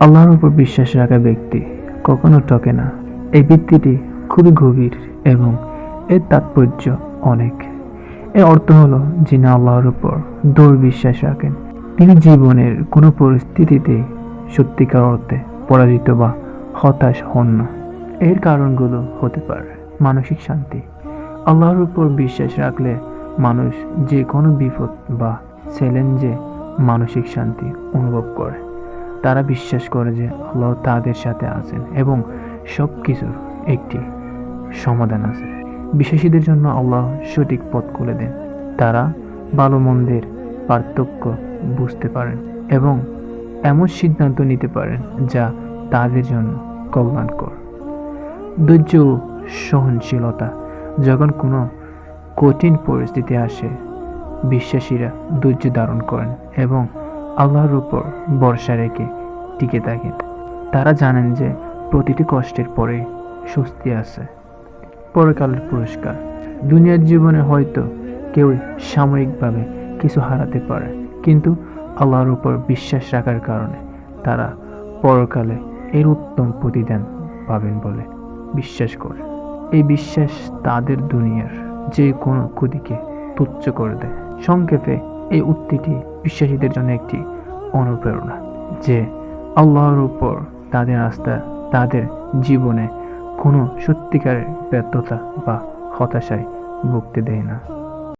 আল্লাহর উপর বিশ্বাস রাখা ব্যক্তি কখনো ঠকে না। এই ভিত্তিটি খুবই গভীর এবং এর তাৎপর্য অনেক। এর অর্থ হলো যিনি আল্লাহর উপর দৃঢ় বিশ্বাস রাখেন। তিনি জীবনের কোনো পরিস্থিতিতে সত্যিকার অর্থে পরাজিত বা হতাশ হন না। এর কারণগুলো হতে পারে মানসিক শান্তি। আল্লাহর উপর বিশ্বাস রাখলে মানুষ যে কোনো বিপদ বা চ্যালেঞ্জে মানসিক শান্তি অনুভব করে। তারা বিশ্বাস করে যে আল্লাহ তাদের সাথে আছেন এবং সব কিছুর একটি সমাধান আছে। বিশ্বাসীদের জন্য আল্লাহ সঠিক পথ খুলে দেন। তারা ভালো মন্দের পার্থক্য বুঝতে পারেন এবং এমন সিদ্ধান্ত নিতে পারেন যা তাদের জন্য কল্যাণকর। ধৈর্য সহনশীলতা যখন কোনো কঠিন পরিস্থিতি আসে, বিশ্বাসীরা ধৈর্য ধারণ করেন এবং আল্লাহর উপর ভরসা রেখে টিকে থাকেন। তারা জানেন যে প্রতিটি কষ্টের পরে স্বস্তি আছে। পরকালের পুরস্কার। দুনিয়ার জীবনে হয়তো কেউ সাময়িকভাবে কিছু হারাতে পারে, কিন্তু আল্লাহর উপর বিশ্বাস রাখার কারণে তারা পরকালে এর উত্তম প্রতিদান পাবেন বলে বিশ্বাস করে। এই বিশ্বাস তাদের দুনিয়ার যে কোনো ক্ষতিকে তুচ্ছ করে দেয়। সংক্ষেপে এই উক্তিটি বিশ্বাসীদের জন্য একটি অনুপ্রেরণা যে আল্লাহর উপর তাদের আস্থা, তাদের জীবনে কোনো সত্যিকারের ব্যর্থতা বা হতাশায় ভুগতে দেয় না।